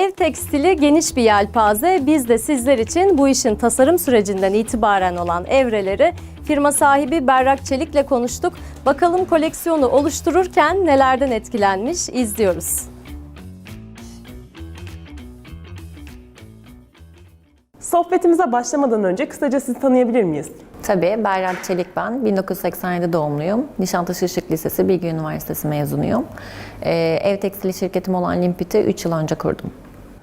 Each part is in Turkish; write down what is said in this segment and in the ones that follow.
Ev tekstili geniş bir yelpaze. Biz de sizler için bu işin tasarım sürecinden itibaren olan evreleri firma sahibi Berrak Çelik'le konuştuk. Bakalım koleksiyonu oluştururken nelerden etkilenmiş izliyoruz. Sohbetimize başlamadan önce kısaca sizi tanıyabilir miyiz? Tabii, Berrak Çelik ben. 1987 doğumluyum. Nişantaşı Işık Lisesi Bilgi Üniversitesi mezunuyum. Ee, ev tekstili şirketim olan Limpit'i 3 yıl önce kurdum.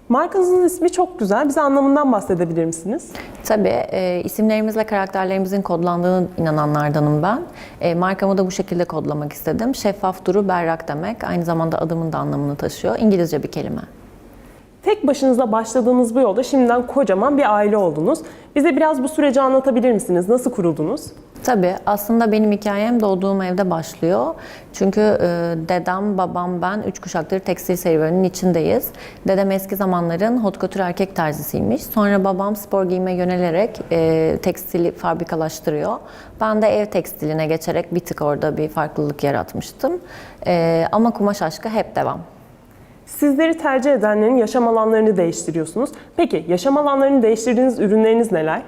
Markanızın ismi çok güzel. Bize anlamından bahsedebilir misiniz? Tabii, e, isimlerimizle karakterlerimizin kodlandığını inananlardanım ben. E, markamı da bu şekilde kodlamak istedim. Şeffaf duru, berrak demek. Aynı zamanda adımın da anlamını taşıyor. İngilizce bir kelime. Tek başınıza başladığınız bu yolda şimdiden kocaman bir aile oldunuz. Bize biraz bu süreci anlatabilir misiniz? Nasıl kuruldunuz? Tabii aslında benim hikayem doğduğum evde başlıyor. Çünkü e, dedem, babam, ben üç kuşaktır tekstil serüveninin içindeyiz. Dedem eski zamanların hot erkek terzisiymiş. Sonra babam spor giyime yönelerek e, tekstili fabrikalaştırıyor. Ben de ev tekstiline geçerek bir tık orada bir farklılık yaratmıştım. E, ama kumaş aşkı hep devam. Sizleri tercih edenlerin yaşam alanlarını değiştiriyorsunuz. Peki yaşam alanlarını değiştirdiğiniz ürünleriniz neler?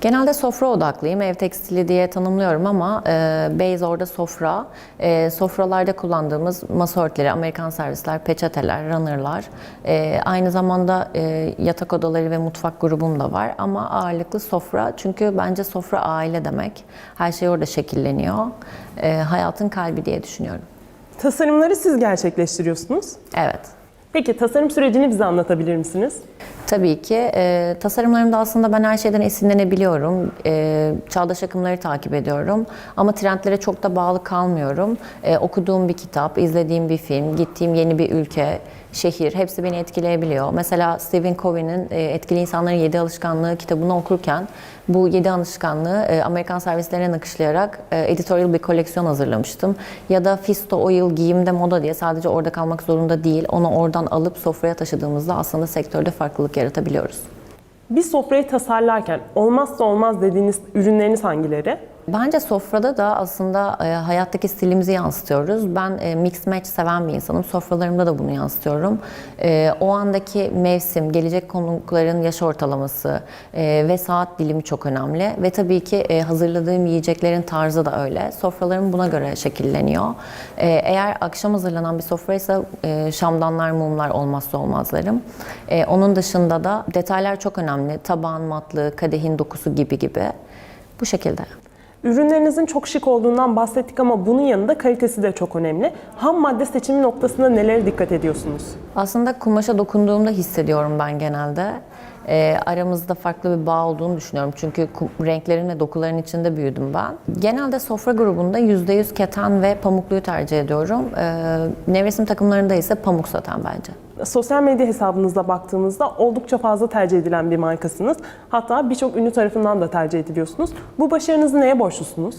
Genelde sofra odaklıyım. Ev tekstili diye tanımlıyorum ama e, base orada sofra. E, sofralarda kullandığımız masa örtüleri, Amerikan servisler, peçeteler, runnerlar. E, aynı zamanda e, yatak odaları ve mutfak grubum da var. Ama ağırlıklı sofra. Çünkü bence sofra aile demek. Her şey orada şekilleniyor. E, hayatın kalbi diye düşünüyorum. Tasarımları siz gerçekleştiriyorsunuz. Evet. Peki tasarım sürecini bize anlatabilir misiniz? Tabii ki. E, tasarımlarımda aslında ben her şeyden esinlenebiliyorum. E, çağdaş akımları takip ediyorum. Ama trendlere çok da bağlı kalmıyorum. E, okuduğum bir kitap, izlediğim bir film, gittiğim yeni bir ülke, şehir hepsi beni etkileyebiliyor. Mesela Stephen Covey'nin e, Etkili İnsanların Yedi Alışkanlığı kitabını okurken bu yedi alışkanlığı e, Amerikan servislerine nakışlayarak e, editorial bir koleksiyon hazırlamıştım. Ya da Fisto o yıl giyimde moda diye sadece orada kalmak zorunda değil. Onu oradan alıp sofraya taşıdığımızda aslında sektörde farklılık yaratabiliyoruz. Bir sofrayı tasarlarken olmazsa olmaz dediğiniz ürünleriniz hangileri? Bence sofrada da aslında e, hayattaki stilimizi yansıtıyoruz. Ben e, mix match seven bir insanım. Sofralarımda da bunu yansıtıyorum. E, o andaki mevsim, gelecek konukların yaş ortalaması ve saat dilimi çok önemli. Ve tabii ki hazırladığım yiyeceklerin tarzı da öyle. Sofralarım buna göre şekilleniyor. Eğer akşam hazırlanan bir sofraysa e, şamdanlar, mumlar olmazsa olmazlarım. Onun dışında da detaylar çok önemli. Tabağın matlığı, kadehin dokusu gibi gibi. Bu şekilde. Ürünlerinizin çok şık olduğundan bahsettik ama bunun yanında kalitesi de çok önemli. Ham madde seçimi noktasında nelere dikkat ediyorsunuz? Aslında kumaşa dokunduğumda hissediyorum ben genelde. Ee, aramızda farklı bir bağ olduğunu düşünüyorum. Çünkü renklerin ve dokuların içinde büyüdüm ben. Genelde sofra grubunda %100 keten ve pamukluyu tercih ediyorum. Ee, nevresim takımlarında ise pamuk saten bence. Sosyal medya hesabınıza baktığımızda oldukça fazla tercih edilen bir markasınız. Hatta birçok ünlü tarafından da tercih ediliyorsunuz. Bu başarınızı neye borçlusunuz?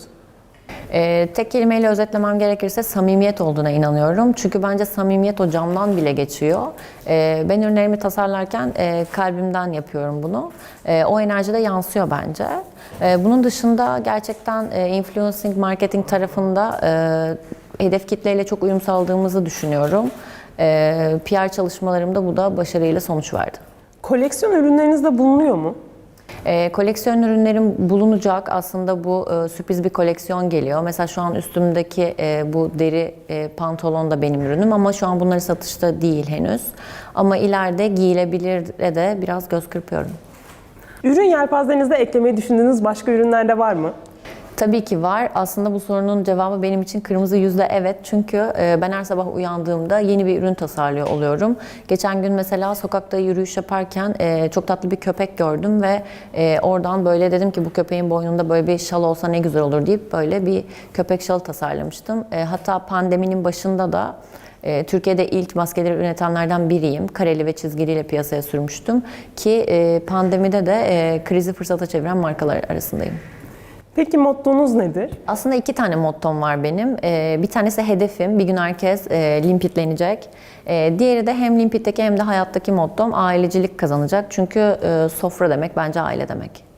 Ee, tek kelimeyle özetlemem gerekirse samimiyet olduğuna inanıyorum. Çünkü bence samimiyet o camdan bile geçiyor. Ee, ben ürünlerimi tasarlarken e, kalbimden yapıyorum bunu. E, o enerji de yansıyor bence. E, bunun dışında gerçekten e, influencing marketing tarafında e, hedef kitleyle çok uyum sağladığımızı düşünüyorum. E, PR çalışmalarımda bu da başarıyla sonuç verdi. Koleksiyon ürünlerinizde bulunuyor mu? E, koleksiyon ürünlerim bulunacak. Aslında bu e, sürpriz bir koleksiyon geliyor. Mesela şu an üstümdeki e, bu deri e, pantolon da benim ürünüm ama şu an bunları satışta değil henüz. Ama ileride giyilebilir de biraz göz kırpıyorum. Ürün yelpazenizde eklemeyi düşündüğünüz başka ürünler de var mı? Tabii ki var. Aslında bu sorunun cevabı benim için kırmızı yüzde evet. Çünkü e, ben her sabah uyandığımda yeni bir ürün tasarlıyor oluyorum. Geçen gün mesela sokakta yürüyüş yaparken e, çok tatlı bir köpek gördüm ve e, oradan böyle dedim ki bu köpeğin boynunda böyle bir şal olsa ne güzel olur deyip böyle bir köpek şalı tasarlamıştım. Hatta pandeminin başında da Türkiye'de ilk maskeleri üretenlerden biriyim. Kareli ve çizgiliyle piyasaya sürmüştüm. Ki pandemide de krizi fırsata çeviren markalar arasındayım. Peki mottonuz nedir? Aslında iki tane mottom var benim. Ee, bir tanesi hedefim. Bir gün herkes e, limpitlenecek. Ee, diğeri de hem limpitteki hem de hayattaki mottom ailecilik kazanacak. Çünkü e, sofra demek bence aile demek.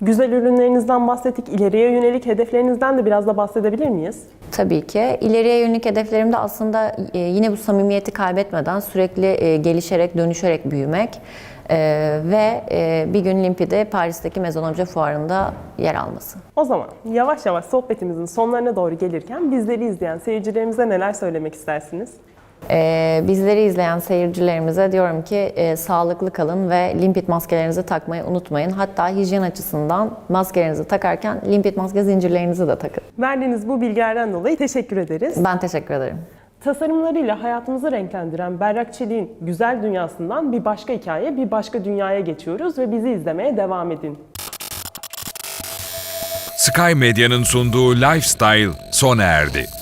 Güzel ürünlerinizden bahsettik. İleriye yönelik hedeflerinizden de biraz da bahsedebilir miyiz? Tabii ki. İleriye yönelik hedeflerim de aslında e, yine bu samimiyeti kaybetmeden sürekli e, gelişerek, dönüşerek büyümek e, ve e, bir gün Limpi'de Paris'teki Objet fuarında yer alması. O zaman yavaş yavaş sohbetimizin sonlarına doğru gelirken bizleri izleyen seyircilerimize neler söylemek istersiniz? E, bizleri izleyen seyircilerimize diyorum ki e, sağlıklı kalın ve limpit maskelerinizi takmayı unutmayın. Hatta hijyen açısından maskelerinizi takarken limpit maske zincirlerinizi de takın. Verdiğiniz bu bilgilerden dolayı teşekkür ederiz. Ben teşekkür ederim. Tasarımlarıyla hayatımızı renklendiren Berrak Çelik'in güzel dünyasından bir başka hikaye, bir başka dünyaya geçiyoruz ve bizi izlemeye devam edin. Sky Medya'nın sunduğu Lifestyle sona erdi.